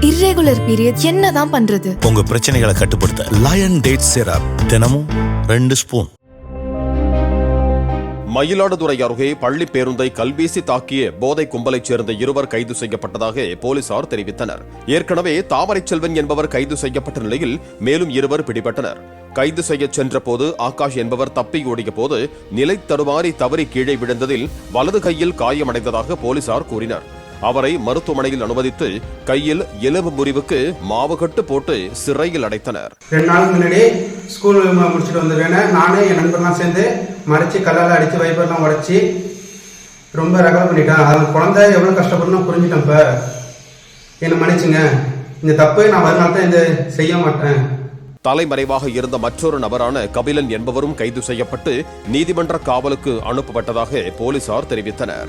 Irregular period என்னதான் பண்றது? உங்க பிரச்சனைகளை கட்டுப்படுத்த லயன் டேட் சிரப் தினமும் ரெண்டு ஸ்பூன் மயிலாடுதுறை அருகே பள்ளி பேருந்தை கல்வீசி தாக்கிய போதை கும்பலைச் சேர்ந்த இருவர் கைது செய்யப்பட்டதாக போலீசார் தெரிவித்தனர். ஏற்கனவே தாமரை செல்வன் என்பவர் கைது செய்யப்பட்ட நிலையில் மேலும் இருவர் பிடிபட்டனர். கைது செய்யச் சென்றபோது ஆகாஷ் என்பவர் தப்பி ஓடிய போது நிலை தடுமாறி தவறி கீழே விழுந்ததில் வலது கையில் காயமடைந்ததாக போலீசார் கூறினர். அவரை மருத்துவமனையில் அனுமதித்து கையில் எலும்பு முறிவுக்கு மாவுகட்டு போட்டு சிறையில் அடைத்தனர். ரெண்டு நாளுக்கு முன்னாடி ஸ்கூல் முடிச்சுட்டு வந்துருவேன் நானே என் நண்பர்லாம் சேர்ந்து மறைச்சு கல்லால் அடித்து வைப்பர்லாம் உடச்சி ரொம்ப ரகலை பண்ணிட்டேன். அது குழந்தை எவ்வளோ கஷ்டப்படணும் புரிஞ்சுட்டேன் இப்போ. என்னை மன்னிச்சுங்க. இந்த தப்பு நான் வருநாள் இந்த செய்ய மாட்டேன். தலைமறைவாக இருந்த மற்றொரு நபரான கபிலன் என்பவரும் கைது செய்யப்பட்டு நீதிமன்ற காவலுக்கு அனுப்பப்பட்டதாக போலீசார் தெரிவித்தனர்.